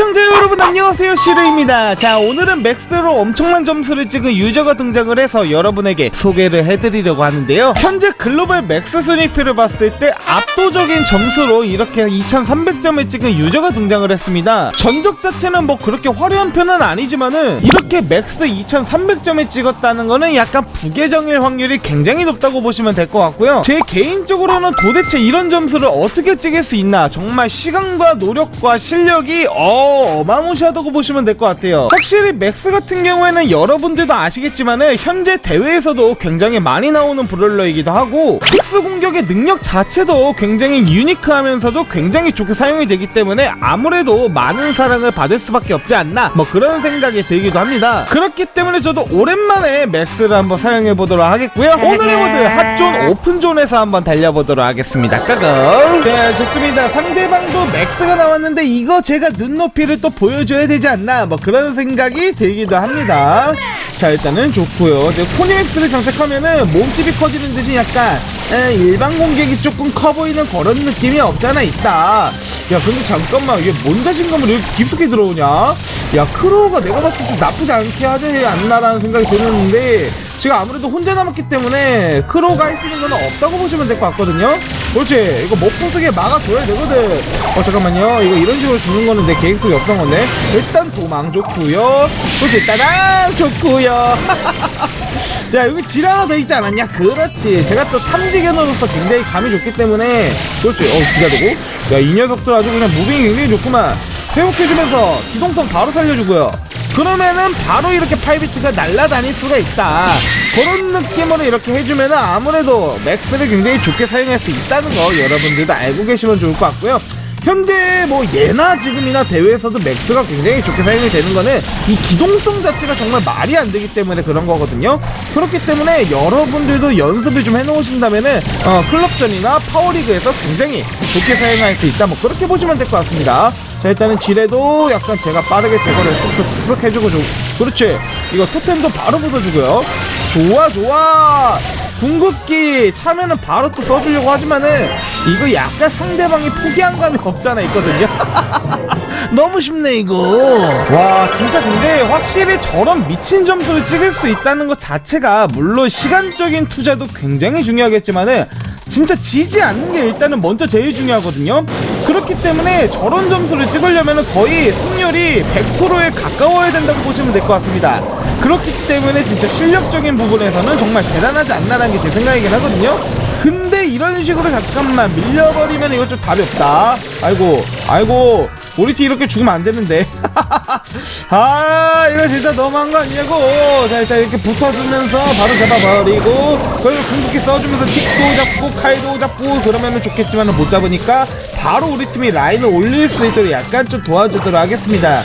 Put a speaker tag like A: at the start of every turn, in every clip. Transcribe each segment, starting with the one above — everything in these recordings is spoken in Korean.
A: 시청자 여러분 안녕하세요. 시르입니다. 자 오늘은 맥스로 엄청난 점수를 찍은 유저가 등장을 해서 여러분에게 소개를 해드리려고 하는데요. 현재 글로벌 맥스 순위표를 봤을 때 압도적인 점수로 이렇게 2300점을 찍은 유저가 등장을 했습니다. 전적 자체는 뭐 그렇게 화려한 편은 아니지만은 이렇게 맥스 2300점을 찍었다는 거는 약간 부계정일 확률이 굉장히 높다고 보시면 될 것 같고요. 제 개인적으로는 도대체 이런 점수를 어떻게 찍을 수 있나 정말 시간과 노력과 실력이 어, 어마무시하다고 보시면 될 것 같아요. 확실히 맥스 같은 경우에는 여러분들도 아시겠지만은 현재 대회에서도 굉장히 많이 나오는 브롤러이기도 하고 특수 공격의 능력 자체도 굉장히 유니크하면서도 굉장히 좋게 사용이 되기 때문에 아무래도 많은 사랑을 받을 수밖에 없지 않나 뭐 그런 생각이 들기도 합니다. 그렇기 때문에 저도 오랜만에 맥스를 한번 사용해 보도록 하겠고요. 오늘의 모드 핫존 오픈존에서 한번 달려보도록 하겠습니다. 까고 네 좋습니다. 상대방도 맥스가 나왔는데 이거 제가 눈높이 를 또 보여줘야 되지 않나 뭐 그런 생각이 들기도 합니다. 자 일단은 좋고요. 이제 코니맥스를 장착하면은 몸집이 커지는 듯이 약간 에, 일반 공격이 조금 커 보이는 그런 느낌이 없잖아 있다. 야 근데 잠깐만 이게 뭔 자신감을 이렇게 깊숙이 들어오냐? 야 크로우가 내가 봤을 때 나쁘지 않게 하지 않나라는 생각이 드는데 제가 아무래도 혼자 남았기 때문에 크로우가 할 수 있는 건 없다고 보시면 될 것 같거든요. 그렇지. 이거 못 부수게 막아줘야 되거든. 어 잠깐만요. 이거 이런 식으로 주는 거는 내 계획 속에 없던 건데. 일단 도망 좋고요. 그렇지. 따당 좋고요. 자 여기 질 하나 더 있지 않았냐? 그렇지. 제가 또 탐지견으로서 굉장히 감이 좋기 때문에. 그렇지. 어 기다리고. 야 이 녀석들 아주 그냥 무빙이 굉장히 좋구만. 회복해주면서 기동성 바로 살려주고요 그러면은 바로 이렇게 8비트가 날아다닐 수가 있다 그런 느낌으로 이렇게 해주면은 아무래도 맥스를 굉장히 좋게 사용할 수 있다는 거 여러분들도 알고 계시면 좋을 것 같고요 현재 뭐 예나 지금이나 대회에서도 맥스가 굉장히 좋게 사용이 되는 거는 이 기동성 자체가 정말 말이 안 되기 때문에 그런 거거든요. 그렇기 때문에 여러분들도 연습을 좀 해놓으신다면은 어, 클럽전이나 파워리그에서 굉장히 좋게 사용할 수 있다. 뭐 그렇게 보시면 될 것 같습니다. 자 일단은 지뢰도 약간 제가 빠르게 제거를 쓱쓱 해주고 좀 그렇지. 이거 토템도 바로 붙어주고요. 좋아 좋아. 궁극기 차면은 바로 또 써주려고 하지만은 이거 약간 상대방이 포기한 감이 없잖아 있거든요. 너무 쉽네 이거. 와 진짜 근데 확실히 저런 미친 점수를 찍을 수 있다는 것 자체가 물론 시간적인 투자도 굉장히 중요하겠지만은 진짜 지지 않는 게 일단은 먼저 제일 중요하거든요 그렇기 때문에 저런 점수를 찍으려면 거의 승률이 100%에 가까워야 된다고 보시면 될 것 같습니다. 그렇기 때문에 진짜 실력적인 부분에서는 정말 대단하지 않나라는 게 제 생각이긴 하거든요. 근데 이런 식으로 잠깐만 밀려버리면 이거 좀 답이 없다. 아이고 아이고 우리 팀 이렇게 죽으면 안 되는데. 아 이거 진짜 너무한 거 아니냐고 자 일단 이렇게 붙어주면서 바로 잡아버리고 그리고 궁극기 써주면서 틱도 잡고 칼도 잡고 그러면은 좋겠지만은 못 잡으니까 바로 우리 팀이 라인을 올릴 수 있도록 약간 좀 도와주도록 하겠습니다.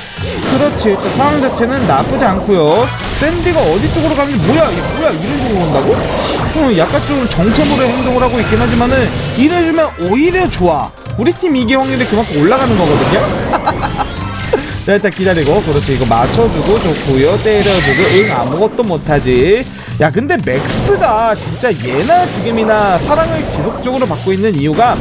A: 그렇지 일단 상황 자체는 나쁘지 않고요. 샌디가 어디 쪽으로 가는지 뭐야 이게 뭐야 이런 식으로 온다고? 어, 약간 좀 정체모르의 행동을 하고 있긴 하지만은 이래주면 오히려 좋아 우리 팀 이기 확률이 그만큼 올라가는 거거든요? 자 일단 기다리고. 그렇지 이거 맞춰주고 좋고요. 때려주고 응 아무것도 못하지. 야 근데 맥스가 진짜 예나 지금이나 사랑을 지속적으로 받고 있는 이유가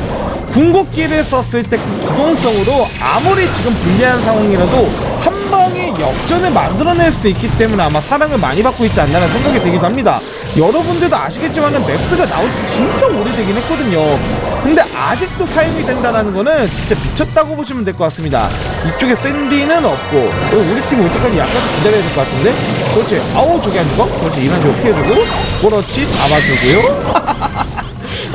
A: 궁극기를 썼을 때 그 기동성으로 아무리 지금 불리한 상황이라도 한 방에 역전을 만들어낼 수 있기 때문에 아마 사랑을 많이 받고 있지 않나라는 생각이 들기도 합니다. 여러분들도 아시겠지만 은 맥스가 나온 지 진짜 오래되긴 했거든요. 근데 아직도 사용이 된다는 거는 진짜 미쳤다고 보시면 될 것 같습니다. 이쪽에 샌디는 없고 어, 우리 팀 올 때까지 약간 더 기다려야 될 것 같은데? 그렇지. 아우 저기 안 죽어? 그렇지. 식으로 피해주고 그렇지. 잡아주고요.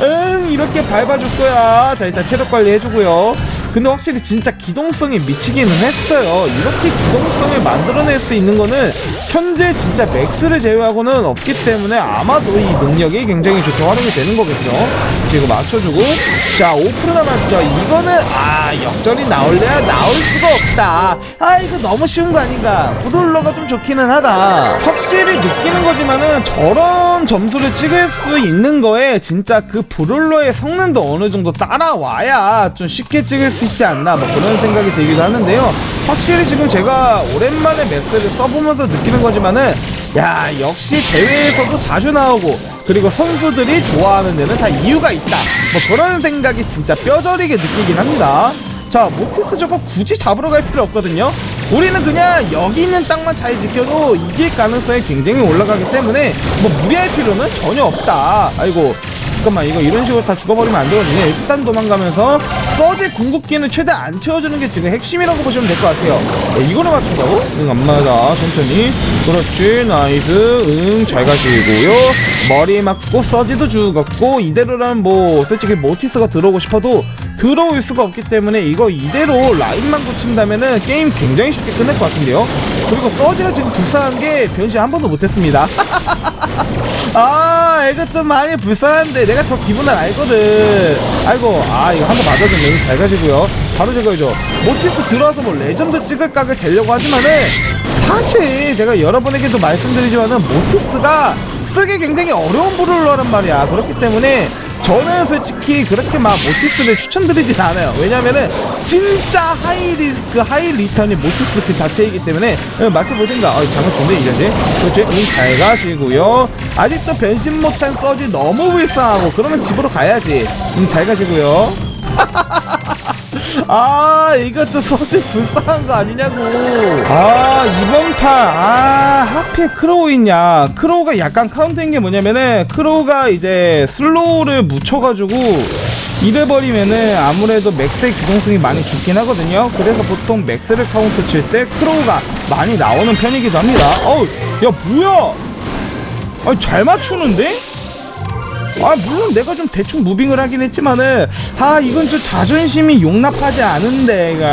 A: 응 이렇게 밟아줄 거야. 자 일단 체력 관리 해주고요 근데 확실히 진짜 기동성이 미치기는 했어요. 이렇게 기동성을 만들어낼 수 있는 거는 현재 진짜 맥스를 제외하고는 없기 때문에 아마도 이 능력이 굉장히 좋게 활용이 되는 거겠죠. 그리고 맞춰주고. 자 5% 남았죠. 이거는 아 역전이 나올래야 나올 수가 없다. 아 이거 너무 쉬운 거 아닌가. 브롤러가 좀 좋기는 하다. 확실히 느끼는 거지만은 저런 이런 점수를 찍을 수 있는 거에 진짜 그 브롤러의 성능도 어느 정도 따라와야 좀 쉽게 찍을 수 있지 않나 뭐 그런 생각이 들기도 하는데요. 확실히 지금 제가 오랜만에 맥스를 써보면서 느끼는 거지만은 야 역시 대회에서도 자주 나오고 그리고 선수들이 좋아하는 데는 다 이유가 있다. 뭐 그런 생각이 진짜 뼈저리게 느끼긴 합니다. 자, 모티스 저거 굳이 잡으러 갈 필요 없거든요. 우리는 그냥 여기 있는 땅만 잘 지켜도 이길 가능성이 굉장히 올라가기 때문에 뭐 무리할 필요는 전혀 없다. 아이고, 잠깐만 이거 이런 식으로 다 죽어버리면 안 되거든요. 일단 도망가면서 서지 궁극기는 최대 안 채워주는 게 지금 핵심이라고 보시면 될 것 같아요. 어, 이거를 맞춘다고? 응, 안 맞아. 천천히. 그렇지, 나이스. 응, 잘 가시고요. 머리 맞고 서지도 죽었고 이대로라면 뭐 솔직히 모티스가 들어오고 싶어도 들어올 수가 없기 때문에 이거 이대로 라인만 고친다면은 게임 굉장히 쉽게 끝날 것 같은데요. 그리고 서지가 지금 불쌍한 게 변신 한 번도 못했습니다. 아, 이거 좀 많이 불쌍한데 내가 저 기분을 알거든. 아이고, 아 이거 한 번 맞아줬네. 잘 가시고요. 바로 제거해줘. 모티스 들어와서 뭐 레전드 찍을 각을 재려고 하지만은 사실 제가 여러분에게도 말씀드리지만은 모티스가 쓰기 굉장히 어려운 브롤러란 말이야. 그렇기 때문에 저는 솔직히 그렇게 막 모티스를 추천드리진 않아요. 왜냐면은 진짜 하이 리스크, 하이 리턴이 모티스 그 자체이기 때문에 어, 맞춰보든가. 어, 장난 좋네, 이전에. 그렇지. 응, 잘 가시고요. 아직도 변신 못한 서지 너무 불쌍하고, 그러면 집으로 가야지. 응, 잘 가시고요. 아 이거 좀 서지 불쌍한 거 아니냐고. 아 이번 판아 하필 크로우 있냐? 크로우가 약간 카운터인 게 뭐냐면은 크로우가 이제 슬로우를 묻혀가지고 이래버리면은 아무래도 맥스의 기동성이 많이 죽긴 하거든요. 그래서 보통 맥스를 카운터 칠때 크로우가 많이 나오는 편이기도 합니다. 어우 야 뭐야? 아니 잘 맞추는데? 아 물론 내가 좀 대충 무빙을 하긴 했지만은 아 이건 좀 자존심이 용납하지 않은데 이거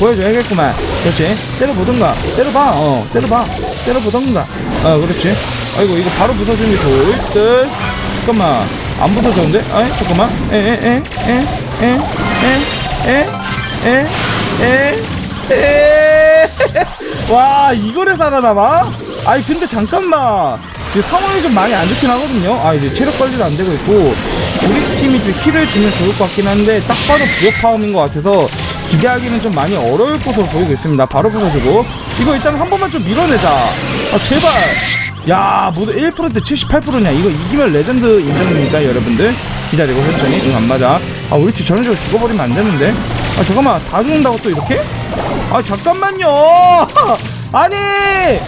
A: 보여줘야겠구만. 그렇지? 때려보던가. 때려봐 어 때려봐. 때려보던가. 어 그렇지. 아이고 이거 바로 부서주는 게 좋을 듯. 잠깐만. 안 부서졌는데? 아이 잠깐만. 에에에에에에에에와 이거를 살아남아? 아니 근데 잠깐만 지금 상황이 좀 많이 안 좋긴 하거든요. 아 이제 체력 관리도 안 되고 있고 우리 팀이 좀 킬을 주면 좋을 것 같긴 한데 딱 봐도 부업 파움인 것 같아서 기대하기는 좀 많이 어려울 것으로 보이고 있습니다. 바로 부서지고. 이거 일단 한 번만 좀 밀어내자. 아 제발. 야 모두 1% 78%냐? 이거 이기면 레전드 인정입니까 여러분들? 기다리고 천천히 응안 맞아. 아 우리 팀 저런 식으로 죽어버리면 안 되는데. 아 잠깐만. 다 죽는다고 또 이렇게? 아 잠깐만요! 아니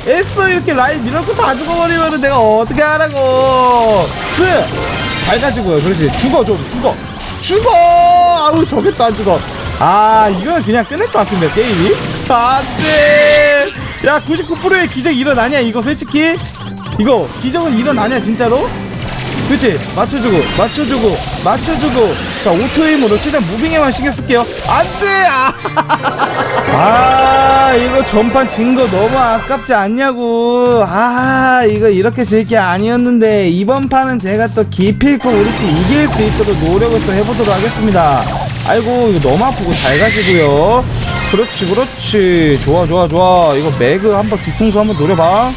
A: 애써 이렇게 라인 밀어놓고 다 죽어버리면 내가 어떻게 하라고. 스잘 가지고요. 그렇지. 죽어 좀 죽어. 죽어! 아우 저게 또 안 죽어. 아 이거는 그냥 끝낼 것 같은데 게임이? 안돼! 야 99%의 기적 일어나냐 이거 솔직히? 이거 기적은 일어나냐 진짜로 그치? 맞춰주고 맞춰주고 맞춰주고. 자 오토에임으로 최대한 무빙에만 신경 쓸게요. 안 돼! 아, 아 이거 전판 진 거 너무 아깝지 않냐고. 아 이거 이렇게 질 게 아니었는데 이번 판은 제가 또 기필코 우리 팀 이길 수 있도록 노력을 또 해보도록 하겠습니다. 아이고 이거 너무 아프고 잘 가시고요. 그렇지 그렇지. 좋아 좋아 좋아. 이거 매그 한번 뒤통수 한번 노려봐.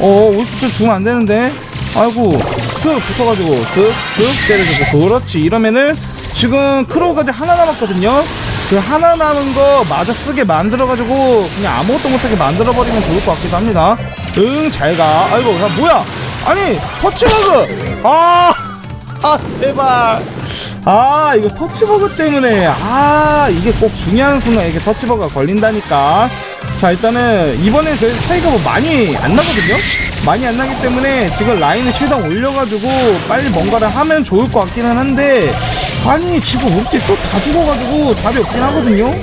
A: 어 우리 죽으면 안 되는데? 아이고 쓱 붙어가지고 쓱쓱 때려주고. 그렇지. 이러면은 지금 크로우가 이제 하나 남았거든요. 그 하나 남은 거 마저 쓰게 만들어가지고 그냥 아무것도 못하게 만들어버리면 좋을 것 같기도 합니다. 응 잘가. 아이고 야 뭐야? 아니 터치버그! 아, 아 제발. 아 이거 터치버그 때문에. 아 이게 꼭 중요한 순간 이게 터치버그가 걸린다니까 자 일단은 이번에 저희 차이가 뭐 많이 안 나거든요? 많이 안 나기 때문에 지금 라인을 최대한 올려가지고 빨리 뭔가를 하면 좋을 것 같기는 한데 아니 지금 우리 팀 또 다 죽어가지고 답이 없긴 하거든요?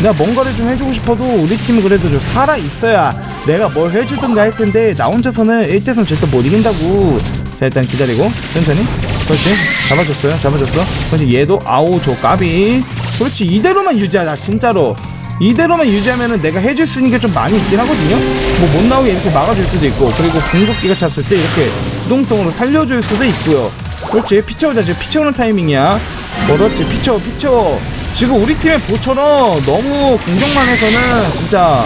A: 내가 뭔가를 좀 해주고 싶어도 우리 팀은 그래도 좀 살아있어야 내가 뭘 해주든가 할 텐데 나 혼자서는 1대3 절대 못 이긴다고. 자 일단 기다리고. 천천히. 그렇지. 잡아줬어요. 잡아줬어. 그렇지. 얘도 아우 저 까비. 그렇지. 이대로만 유지하자 진짜로 이대로만 유지하면은 내가 해줄 수 있는 게 좀 많이 있긴 하거든요. 뭐 못 나오게 이렇게 막아줄 수도 있고, 그리고 궁극기가 찼을 때 이렇게 수동성으로 살려줄 수도 있고요. 그렇지, 피쳐오자 지금 피쳐오는 타이밍이야. 그렇지, 피쳐, 피쳐. 지금 우리 팀의 보처럼 너무 공격만 해서는 진짜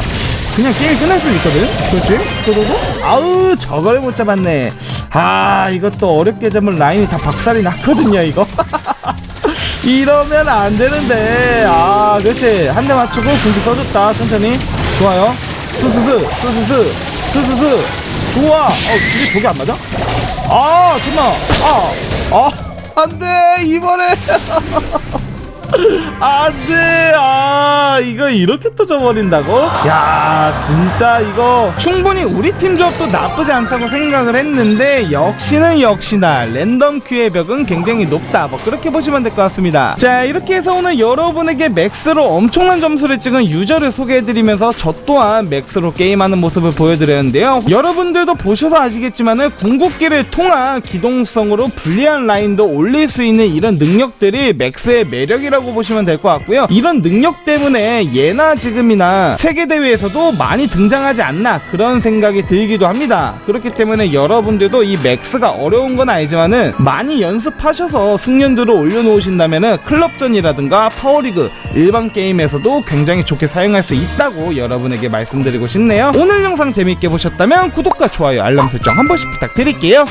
A: 그냥 게임 끝날 수 있거든. 그렇지? 그러고 아우 저걸 못 잡았네. 아 이것도 어렵게 잡은 라인이 다 박살이 났거든요 이거 이러면 안 되는데. 아 그렇지. 한 대 맞추고 군기 써줬다. 천천히. 좋아요. 스스스 스스스 스스스 좋아. 어 이게 저게 안 맞아? 아 잠깐만. 아아 안 돼. 이번에 안돼 아 이거 이렇게 또 져버린다고? 야 진짜 이거 충분히 우리 팀 조합도 나쁘지 않다고 생각을 했는데 역시는 역시나 랜덤 큐의 벽은 굉장히 높다. 뭐 그렇게 보시면 될 것 같습니다. 자 이렇게 해서 오늘 여러분에게 맥스로 엄청난 점수를 찍은 유저를 소개해드리면서 저 또한 맥스로 게임하는 모습을 보여드렸는데요. 여러분들도 보셔서 아시겠지만은 궁극기를 통한 기동성으로 불리한 라인도 올릴 수 있는 이런 능력들이 맥스의 매력이 라고 보시면 될 것 같고요. 이런 능력 때문에 예나 지금이나 세계대회에서도 많이 등장하지 않나 그런 생각이 들기도 합니다. 그렇기 때문에 여러분들도 이 맥스가 어려운 건 아니지만은 많이 연습하셔서 숙련도를 올려놓으신다면은 클럽전이라든가 파워리그 일반 게임에서도 굉장히 좋게 사용할 수 있다고 여러분에게 말씀드리고 싶네요. 오늘 영상 재밌게 보셨다면 구독과 좋아요 알람 설정 한 번씩 부탁드릴게요